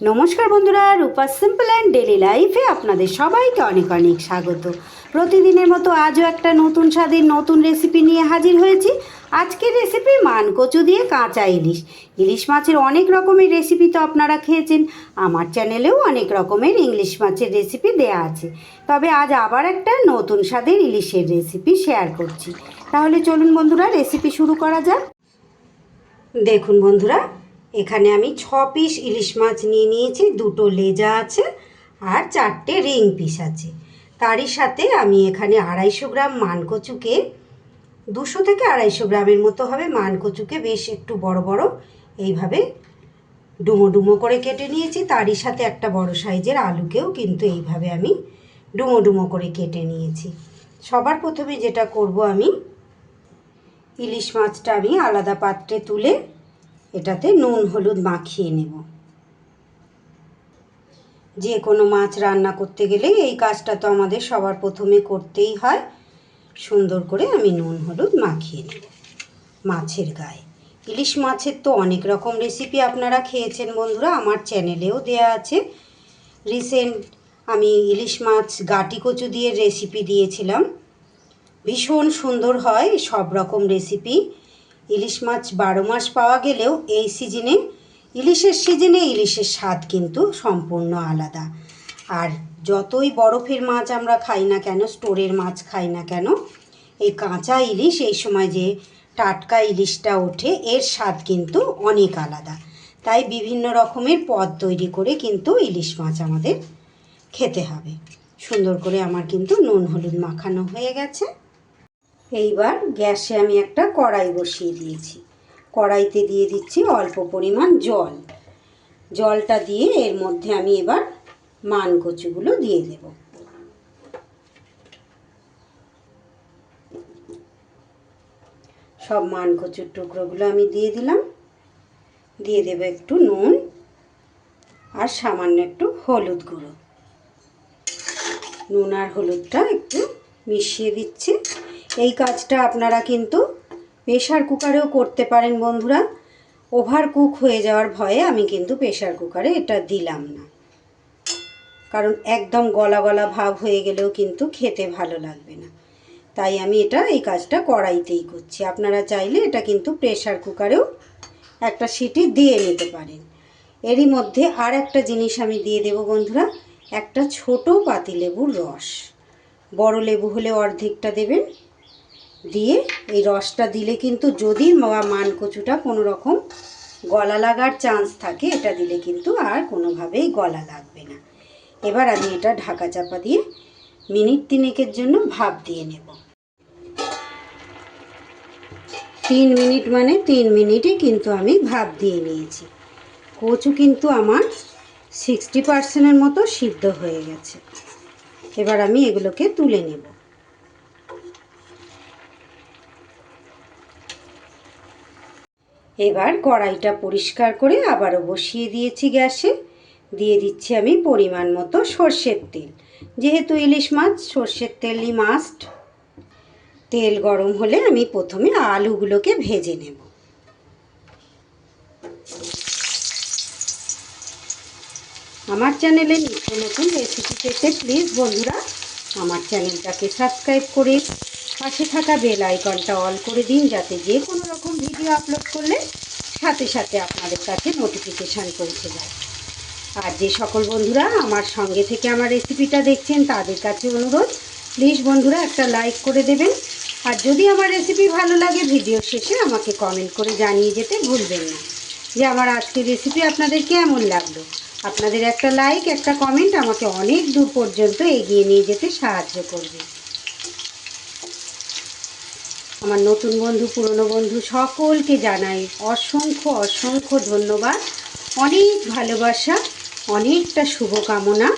নমস্কার বন্ধুরা, রূপা simple and daily লাইফে আপনাদের সবাইকে অনেক অনেক স্বাগত। প্রতিদিনের মতো আজও একটা নতুন স্বাদের নতুন রেসিপি নিয়ে হাজির হয়েছি। আজকের রেসিপি মান কচু দিয়ে কাঁচা ইলিশ। ইলিশ মাছের অনেক রকমের রেসিপি তো আপনারা খেয়েছেন। আমার চ্যানেলেও অনেক রকমের ইংলিশ মাছের রেসিপি দেয়া আছে। তবে আজ আবার একটা নতুন স্বাদের ইলিশের রেসিপি শেয়ার করছি। তাহলে চলুন বন্ধুরা রেসিপি শুরু করা যাক। দেখুন বন্ধুরা এখানে আমি ছ পিস ইলিশ মাছ নিয়ে নিয়েছি, দুটো লেজা আছে আর চারটে রিং পিস আছে। তারই সাথে আমি এখানে আড়াইশো গ্রাম মানকচুকে, দুশো থেকে আড়াইশো গ্রামের মতো হবে মানকচুকে, বেশ একটু বড় বড়, এইভাবে ডুমো ডুমো করে কেটে নিয়েছি। তারই সাথে একটা বড় সাইজের আলুকেও কিন্তু এইভাবে আমি ডুমো ডুমো করে কেটে নিয়েছি। সবার প্রথমে যেটা করব আমি, ইলিশ মাছটা আমি আলাদা পাত্রে তুলে এটাতে নুন, হলুদ মাখিয়ে নেব। যে কোনো মাছ রান্না করতে গেলে এই কাজটা তো আমাদের সবার প্রথমে করতেই হয়। সুন্দর করে আমি নুন, হলুদ মাখিয়ে নেব মাছের গায়ে। ইলিশ মাছের তো অনেক রকম রেসিপি আপনারা খেয়েছেন বন্ধুরা, আমার চ্যানেলেও দেয়া আছে। রিসেন্ট আমি ইলিশ মাছ গাটি কচু দিয়ে রেসিপি দিয়েছিলাম। ভীষণ সুন্দর হয় সব রকম রেসিপি ইলিশ মাছ বারো মাস পাওয়া গেলেও এই সিজনে ইলিশের সিজনে ইলিশের স্বাদ কিন্তু সম্পূর্ণ আলাদা। আর যতই বরফের মাছ আমরা খাই না কেন, স্টোরের মাছ খাই না কেন, এই কাঁচা ইলিশ এই সময় যে টাটকা ইলিশটা ওঠে, এর স্বাদ কিন্তু অনেক আলাদা। তাই বিভিন্ন রকমের পদ তৈরি করে কিন্তু ইলিশ মাছ আমাদের খেতে হবে। সুন্দর করে আমার কিন্তু নুন, হলুদ মাখানো হয়ে গেছে। এইবার গ্যাসে আমি একটা কড়াই বসিয়ে দিয়েছি। কড়াইতে দিয়ে দিচ্ছি অল্প পরিমাণ জল। জলটা দিয়ে এর মধ্যে আমি এবার মান কচুগুলো দিয়ে দেব। সব মান কচুর টুকরোগুলো আমি দিয়ে দিলাম। দিয়ে দেবো একটু নুন আর সামান্য একটু হলুদ গুঁড়ো। নুন আর হলুদটা একটু মিশিয়ে দিচ্ছি। কাজটা আপনারা কিন্তু প্রেশার কুকারেও করতে পারেন বন্ধুরা। ওভার কুক হয়ে যাওয়ার ভয়ে আমি কিন্তু প্রেশার কুকারে এটা দিলাম না। কারণ একদম গলা গলা ভাব হয়ে গেলেও কিন্তু খেতে ভালো লাগবে না। তাই আমি এটা এই কাজটা কড়াইতেই করছি। আপনারা চাইলে এটা কিন্তু প্রেশার কুকারেও একটা সিটি দিয়ে নিতে পারেন। এরই মধ্যে আর একটা জিনিস আমি দিয়ে দেব বন্ধুরা, একটা ছোট পাতিলেবুর রস। বড় লেবু হলে অর্ধেকটা দেবেন দিয়ে এই রসটা দিলে কিন্তু যদি মান কচুটা কোনো রকম গলা লাগার চান্স থাকে, এটা দিলে কিন্তু আর কোনোভাবেই গলা লাগবে না। এবার আমি এটা ঢাকা চাপা দিয়ে মিনিট তিনেকের জন্য ভাপ দিয়ে নেব। তিন মিনিট মানে তিন মিনিটে কিন্তু আমি ভাপ দিয়ে নিয়েছি। কচু কিন্তু আমার সিক্সটি পার্সেন্টের মতো সিদ্ধ হয়ে গেছে। এবার আমি এগুলোকে তুলে নেব। এবার কড়াইটা পরিষ্কার করে আবারও বসিয়ে দিয়েছি গ্যাসে। দিয়ে দিচ্ছি আমি পরিমাণ মতো সর্ষের তেল। যেহেতু ইলিশ মাছ, সর্ষের তেলই মাস্ট তেল গরম হলে আমি প্রথমে আলুগুলোকে ভেজে নেব। আমার চ্যানেলে নিত্য নতুন রেসিপি পেতে প্লিজ বন্ধুরা আমার চ্যানেলটাকে সাবস্ক্রাইব করে পাশে থাকা বেল আইকনটা অল করে দিন যাতে যে কোনো রকম ভিডিও আপলোড করলে সাথে সাথে আপনাদের কাছে নোটিফিকেশান পৌঁছে যায়। আর যে সকল বন্ধুরা আমার সঙ্গে থেকে আমার রেসিপিটা দেখছেন, তাদের কাছে অনুরোধ প্লিজ বন্ধুরা একটা লাইক করে দেবেন। আর যদি আমার রেসিপি ভালো লাগে, ভিডিও শেষে আমাকে কমেন্ট করে জানিয়ে যেতে ভুলবেন না। যে আমার আজকের রেসিপি আপনাদের কেমন লাগল? আপনাদের একটা লাইক একটা কমেন্ট আমাকে অনেক দূর পর্যন্ত এগিয়ে নিয়ে যেতে সাহায্য করবে। আমার নতুন বন্ধু, পুরনো বন্ধু সকলকে জানাই অসংখ্য অসংখ্য ধন্যবাদ। অনেক ভালোবাসা, অনেকটা শুভকামনা।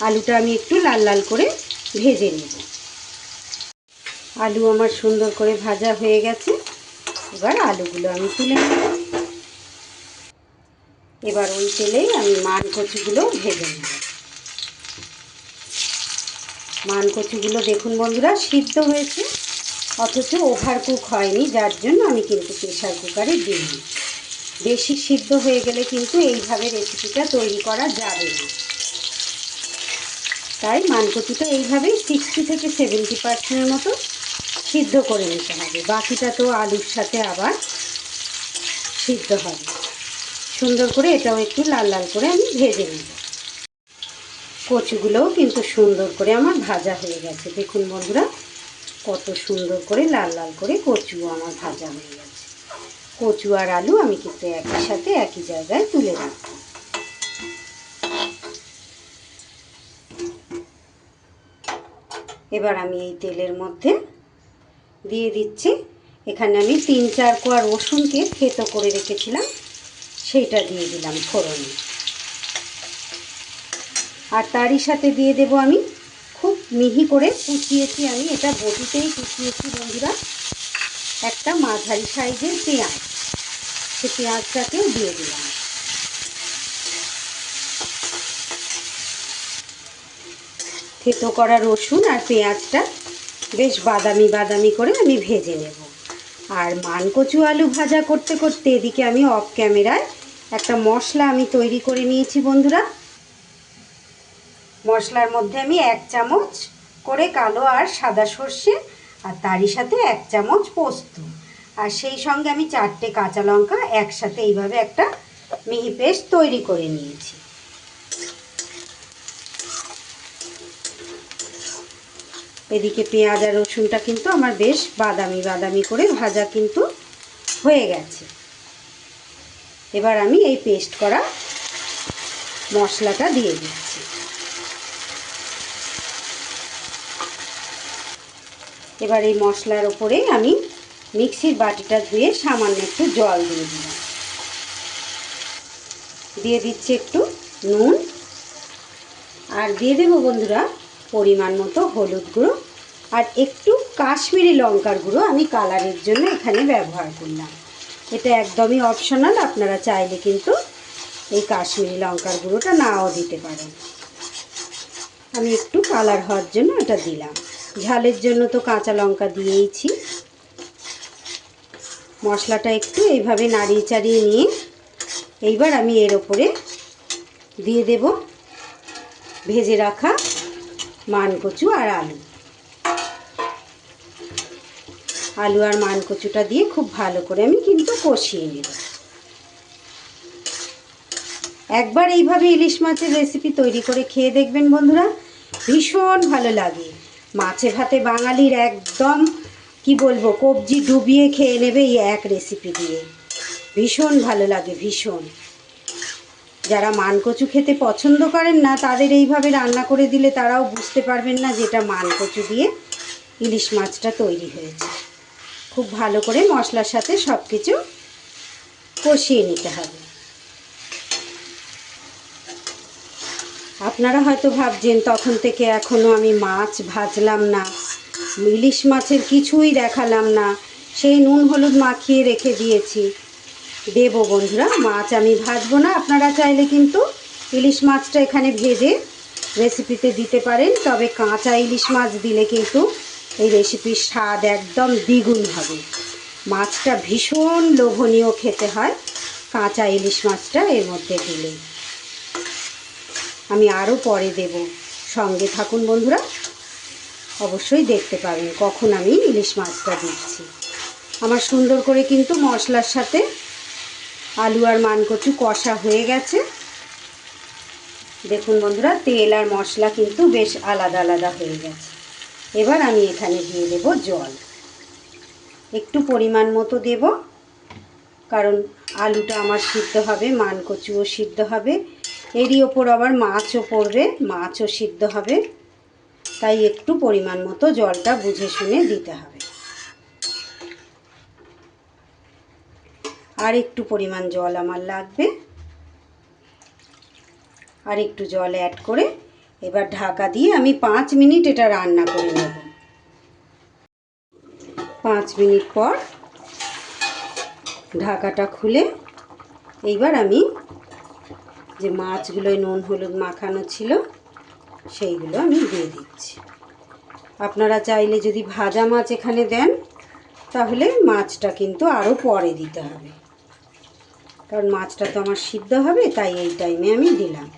আলুটা আমি একটু লাল লাল করে ভেজে নেব। আলু আমার সুন্দর করে ভাজা হয়ে গেছে। এবার আলুগুলো আমি তুলে নেব। এবার ওই তেলেই আমি মান কচুগুলো ভেজে নেব। মান দেখুন বন্ধুরা, সিদ্ধ হয়েছে, অথচ ওভার কুক হয়নি, যার জন্য আমি কিন্তু প্রেশার কুকারে দিইনি বেশি সিদ্ধ হয়ে গেলে কিন্তু এইভাবে রেসিপিটা তৈরি করা যাবে না। তাই মানকচুটা এইভাবেই সিক্সটি থেকে সেভেন্টি পার্সেন্টের মতো সিদ্ধ করে নিতে হবে। বাকিটা তো আলুর সাথে আবার সিদ্ধ হবে। সুন্দর করে এটাও একটু লাল লাল করে আমি ভেজে নেব। কচুগুলোও কিন্তু সুন্দর করে আমার ভাজা হয়ে গেছে। দেখুন বন্ধুরা, কত সুন্দর করে লাল লাল করে কচু আমার ভাজা হয়ে গেছে। কচু আর আলু আমি কিন্তু একই সাথে একই জায়গায় তুলে রাখব। এবার আমি এই তেলের মধ্যে দিয়ে দিচ্ছি। এখানে আমি তিন চার কোয়া রসুনকে থেতো করে রেখেছিলাম। সেইটা দিয়ে দিলাম ফোড়নে। আর তারই সাথে দিয়ে দেব আমি খুব মিহি করে কুচিয়েছি আমি, এটা বটিতেই কুচিয়েছি বন্ধুরা, একটা মাঝারি সাইজের পেঁয়াজ। সে পেঁয়াজটাকেও দিয়ে দিলাম। থেতো করা রসুন আর পেঁয়াজটা বেশ বাদামি বাদামি করে আমি ভেজে নেব। আর মানকচু আলু ভাজা করতে করতে এদিকে আমি অফ ক্যামেরায় একটা মশলা আমি তৈরি করে নিয়েছি, বন্ধুরা। মশলার মধ্যে আমি এক চামচ করে কালো আর সাদা সর্ষে আর তারই সাথে এক চামচ পোস্ত। আর সেই সঙ্গে আমি চারটে কাঁচা লঙ্কা একসাথে এইভাবে একটা মিহি পেস্ট তৈরি করে নিয়েছি। এদিকে পেঁয়াজ আর রসুনটা কিন্তু আমার বেশ বাদামি বাদামি করে ভাজা কিন্তু হয়ে গেছে। এবার আমি এই পেস্ট করা মশলাটা দিয়ে দিচ্ছি। এবার এই মশলার ওপরে আমি মিক্সির বাটিটা ধুয়ে সামান্য একটু জল দিয়ে দিলাম। দিয়ে দিচ্ছি একটু নুন। আর দিয়ে দেবো বন্ধুরা পরিমাণ মতো হলুদ গুঁড়ো। আর একটু কাশ্মীরি লঙ্কার গুঁড়ো আমি কালারের জন্য এখানে ব্যবহার করলাম। এটা একদমই অপশনাল আপনারা চাইলে কিন্তু এই কাশ্মীরি লঙ্কার গুঁড়োটা নাও দিতে পারেন। আমি একটু কালার হওয়ার জন্য এটা দিলাম। ঝালের জন্য তো কাঁচা লঙ্কা দিয়েইছি। মশলাটা একটু এইভাবে নাড়িয়ে চাড়িয়ে নিয়ে এইবার আমি এর ওপরে দিয়ে দেব ভেজে রাখা মানকচু আর আলু। আলু আর মানকচুটা দিয়ে খুব ভালো করে আমি কিন্তু কষিয়ে নেব। একবার এইভাবে ইলিশ মাছের রেসিপি তৈরি করে খেয়ে দেখবেন বন্ধুরা, ভীষণ ভালো লাগে। মাছে ভাতে বাঙালির একদম, কি বলব, কবজি ডুবিয়ে খেয়ে নেবে এই এক রেসিপি দিয়ে। ভীষণ ভালো লাগে, ভীষণ। যারা মানকচু খেতে পছন্দ করেন না, তাদের এইভাবে রান্না করে দিলে তারাও বুঝতে পারবেন না যেটা মানকচু দিয়ে ইলিশ মাছটা তৈরি হয়েছে। খুব ভালো করে মশলার সাথে সব কিছু কষিয়ে নিতে হবে। আপনারা হয়তো ভাবছেন, তখন থেকে এখনও আমি মাছ ভাজলাম না, ইলিশ মাছের কিছুই দেখালাম না, সেই নুন হলুদ মাখিয়ে রেখে দিয়েছি। দেবো বন্ধুরা, মাছ আমি ভাজবো না, আপনারা চাইলে কিন্তু ইলিশ মাছটা এখানে ভেজে রেসিপিতে দিতে পারেন, তবে কাঁচা ইলিশ মাছ দিলে কিন্তু এই রেসিপির স্বাদ একদম দ্বিগুণ হবে। মাছটা ভীষণ লোভনীয় খেতে হয়। কাঁচা ইলিশ মাছটা এর মধ্যে দিলে। আমি আরও পরে দেব। সঙ্গে থাকুন বন্ধুরা। অবশ্যই দেখতে পাবেন কখন আমি ইলিশ মাছটা দিচ্ছি। আমার সুন্দর করে কিন্তু মশলার সাথে আলু আর মানকচু কষা হয়ে গেছে। দেখুন বন্ধুরা, তেল আর মশলা কিন্তু বেশ আলাদা আলাদা হয়ে গেছে। এবার আমি এখানে দিয়ে দেব জল। একটু পরিমাণ মতো দেব, কারণ আলুটা আমার সিদ্ধ হবে মানকচুও সিদ্ধ হবে। এরই ওপর আবার মাছও পড়বে, মাছও সিদ্ধ হবে। তাই একটু পরিমাণ মতো জলটা বুঝে শুনে দিতে হবে। আর একটু পরিমাণ জল আমার লাগবে। আর একটু জল অ্যাড করে এবার ঢাকা দিয়ে আমি পাঁচ মিনিট এটা রান্না করে নেব। পাঁচ মিনিট পর ঢাকাটা খুলে এইবার আমি যে মাছগুলোয় নুন হলুদ মাখানো ছিল, সেইগুলো আমি দিয়ে দিচ্ছি। আপনারা চাইলে যদি ভাজা মাছ এখানে দেন, তাহলে মাছটা কিন্তু আরও পরে দিতে হবে। কারণ মাছটা তো আমার সিদ্ধ হবে, তাই এই টাইমে আমি দিলাম।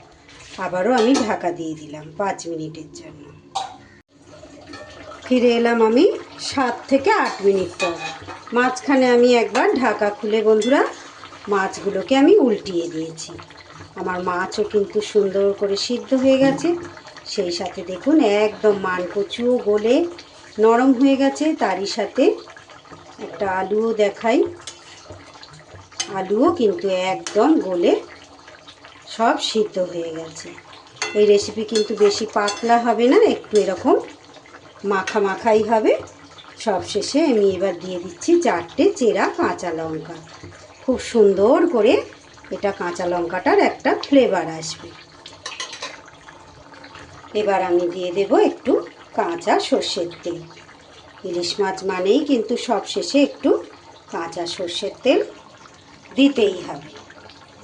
আবারও আমি ঢাকা দিয়ে দিলাম পাঁচ মিনিটের জন্য। ফিরে এলাম আমি সাত থেকে আট মিনিট পর। মাঝখানে আমি একবার ঢাকা খুলে বন্ধুরা, মাছগুলোকে আমি উল্টিয়ে দিয়েছি। আমার মাছও কিন্তু সুন্দর করে সিদ্ধ হয়ে গেছে। সেই সাথে দেখুন একদম মান কচুও গলে নরম হয়ে গেছে। তারই সাথে একটা আলুও দেখাই। আলুও কিন্তু একদম গলে সব সিদ্ধ হয়ে গেছে। এই রেসিপি কিন্তু বেশি পাতলা হবে না, একটু এরকম মাখা মাখাই হবে। সব শেষে আমি এবার দিয়ে দিচ্ছি চারটে চেরা কাঁচা লঙ্কা। খুব সুন্দর করে এটা কাঁচা লঙ্কাটার একটা ফ্লেভার আসবে। এবার আমি দিয়ে দেব একটু কাঁচা সর্ষের তেল। ইলিশ মাছ মানেই কিন্তু সব শেষে একটু কাঁচা সর্ষের তেল দিতেই হবে।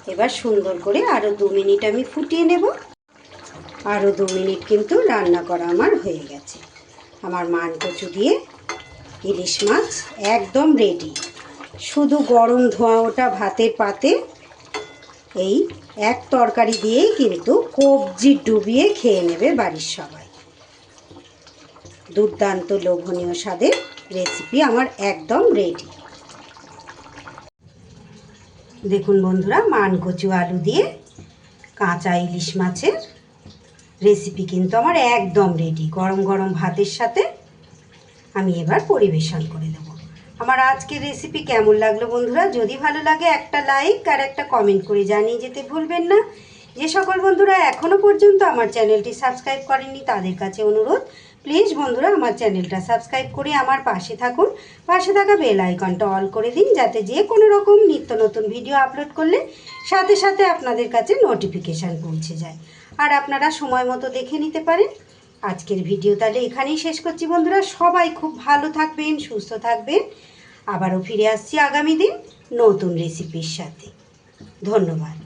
এবার সুন্দর করে আরও দু মিনিট আমি ফুটিয়ে নেব। আরও দু মিনিট কিন্তু রান্না করা আমার হয়ে গেছে। আমার মান কচু দিয়ে ইলিশ মাছ একদম রেডি শুধু গরম ধোঁয়া ওটা ভাতের পাতে। এই এক তরকারি দিয়েই কিন্তু কবজি ডুবিয়ে খেয়ে নেবে বাড়ির সবাই। দুর্দান্ত লোভনীয় স্বাদের রেসিপি আমার একদম রেডি দেখুন বন্ধুরা, মান কচু আলু দিয়ে কাঁচা ইলিশ মাছের রেসিপি কিন্তু আমার একদম রেডি গরম গরম ভাতের সাথে আমি এবার পরিবেশন করে দেব। আমার আজকের রেসিপি কেমন লাগল বন্ধুরা? যদি ভালো লাগে একটা লাইক আর একটা কমেন্ট করে জানিয়ে যেতে ভুলবেন না। যে সকল বন্ধুরা এখনও পর্যন্ত আমার চ্যানেলটি সাবস্ক্রাইব করেননি, তাদের কাছে অনুরোধ প্লিজ বন্ধুরা, আমার চ্যানেলটা সাবস্ক্রাইব করে আমার পাশে থাকুন। পাশে থাকা বেল আইকনটা অল করে দিন, যাতে যে কোনো রকম নিত্য নতুন ভিডিও আপলোড করলে সাথে সাথে আপনাদের কাছে নোটিফিকেশান পৌঁছে যায়। আর আপনারা সময় মতো দেখে নিতে পারেন। আজকের ভিডিও তাহলে এখানেই শেষ করছি বন্ধুরা। সবাই খুব ভালো থাকবেন, সুস্থ থাকবেন। আবারও ফিরে আসছি আগামী দিন নতুন রেসিপির সাথে। ধন্যবাদ।